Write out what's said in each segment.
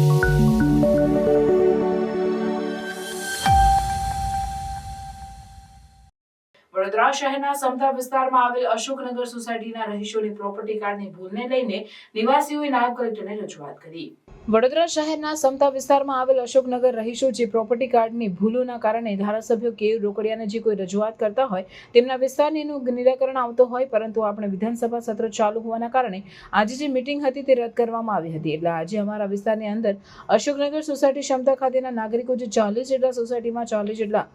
Thank you. Vadodara શહેરના સમતા વિસ્તારમાં આવેલ અશોકનગર સોસાયટીના રહીશોની પ્રોપર્ટી કાર્ડની ભૂલને લઈને નિવાસીઓએ નાયબ કલેક્ટરને રજૂઆત કરી. વડોદરા શહેરના સમતા વિસ્તારમાં આવેલ અશોકનગર રહીશો જે પ્રોપર્ટી કાર્ડની ભૂલોના કારણે ધારાસભ્ય કે રોકડિયાને જે કોઈ રજૂઆત કરતા હોય, તેમના વિસ્તારને એનું નિરાકરણ આવતો હોય, પરંતુ આપણે વિધાનસભા સત્ર ચાલુ હોવાના કારણે આજે જે મિટિંગ હતી તે રદ કરવામાં આવી હતી. એટલે આજે અમારા વિસ્તારની અંદર અશોકનગર સોસાયટી ક્ષમતા ખાતેના નાગરિકો જે ચાલીસ જેટલા સોસાયટીમાં ચાલીસ જેટલા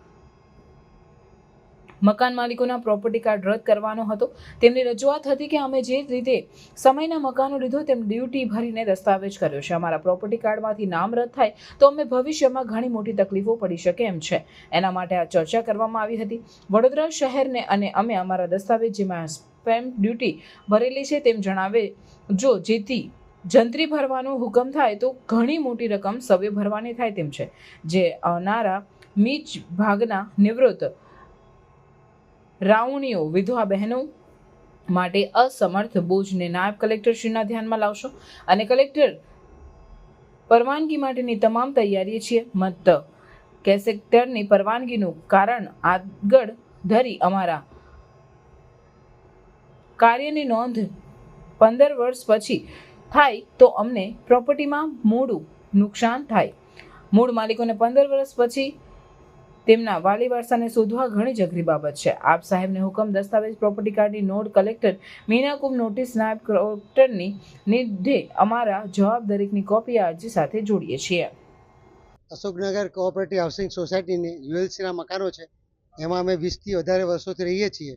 મકાન માલિકોના પ્રોપર્ટી કાર્ડ રદ કરવાનો હતો. તેમની રજૂઆત હતી કે અમે જે રીતે સમયના મકાનો લીધો તેમ ડ્યુટી ભરીને દસ્તાવેજ કર્યો છે. અમારા પ્રોપર્ટી કાર્ડમાંથી નામ રદ થાય તો અમે ભવિષ્યમાં ઘણી મોટી તકલીફો પડી શકે એમ છે. એના માટે આ ચર્ચા કરવામાં આવી હતી. વડોદરા શહેરને અને અમે અમારા દસ્તાવેજ જેમાં સ્પેમ ડ્યુટી ભરેલી છે તેમ જણાવે, જો જેથી જંત્રી ભરવાનો હુકમ થાય તો ઘણી મોટી રકમ સવે ભરવાની થાય તેમ છે. જે આવનારા મીચ ભાગના નિવૃત્ત રાઉણીઓ, વિધવા બહેનો માટે અસમર્થ બોજને નાયબ કલેક્ટરશ્રીના ધ્યાનમાં લાવશો અને કલેક્ટર પરવાનગી માટેની તમામ તૈયારી છીએ. મત કેસેક્ટરની પરવાનગીનું કારણ આગળ ધરી અમારા કાર્યની નોંધ પંદર વર્ષ પછી થાય તો અમને પ્રોપર્ટીમાં મોડું નુકસાન થાય. મૂળ માલિકોને પંદર વર્ષ પછી તેમના વાલી વારસાને શોધવા ઘણી જઘરી બાબત છે. આપ સાહેબને હુકમ દસ્તાવેજ પ્રોપર્ટી કાર્ડની નોટ કલેક્ટર મીનાકુમ નોટિસ નાયબ કલેક્ટરની નિર્ધે અમારા જવાબ દરેકની કોપી અરજી સાથે જોડીએ છીએ. અશોકનગર કોઓપરેટિવ હાઉસિંગ સોસાયટીની યુએલસીના મકાનો છે. એમાં અમે વીસથી વધારે વર્ષોથી રહીએ છીએ.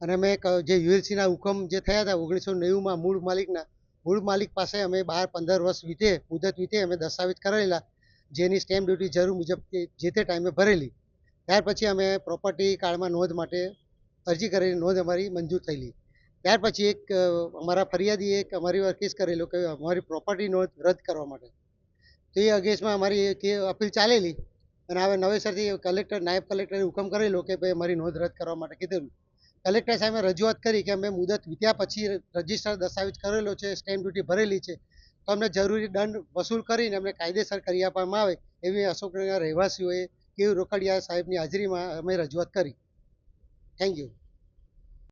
અને અમે જે યુએલસીના હુકમ જે થયા હતા ઓગણીસો નેવુંમાં મૂળ માલિકના, મૂળ માલિક પાસે અમે બાર પંદર વર્ષ વીતે, મુદત વીતે અમે દસ્તાવેજ કરેલા. જેની સ્ટેમ્પ ડ્યુટી જરૂર મુજબ કે જે તે ટાઈમે ભરેલી. ત્યાર પછી અમે પ્રોપર્ટી કાર્ડમાં નોંધ માટે અરજી કરેલી નોંધ અમારી મંજૂર થયેલી. ત્યાર પછી એક અમારા ફરિયાદીએ એક અમારી વાર કેસ કરેલો કે અમારી પ્રોપર્ટી નોંધ રદ કરવા માટે. તો એ અગેન્સ્ટમાં અમારી કે અપીલ ચાલેલી અને હવે નવેસરથી કલેક્ટર નાયબ કલેક્ટરે હુકમ કરેલો કે ભાઈ અમારી નોંધ રદ કરવા માટે કીધેલું. કલેક્ટર સાહેબે રજૂઆત કરી કે અમે મુદત વીત્યા પછી રજિસ્ટર દસ્તાવેજ કરેલો છે સ્ટેમ્પ ડ્યુટી ભરેલી છે. તો અમને જરૂરી દંડ વસૂલ કરીને અમને કાયદેસર કરી આપવામાં આવે એવી અશોકનગરના રહેવાસીઓએ કેવું રોકડિયા સાહેબની હાજરીમાં અમે રજૂઆત કરી. Thank you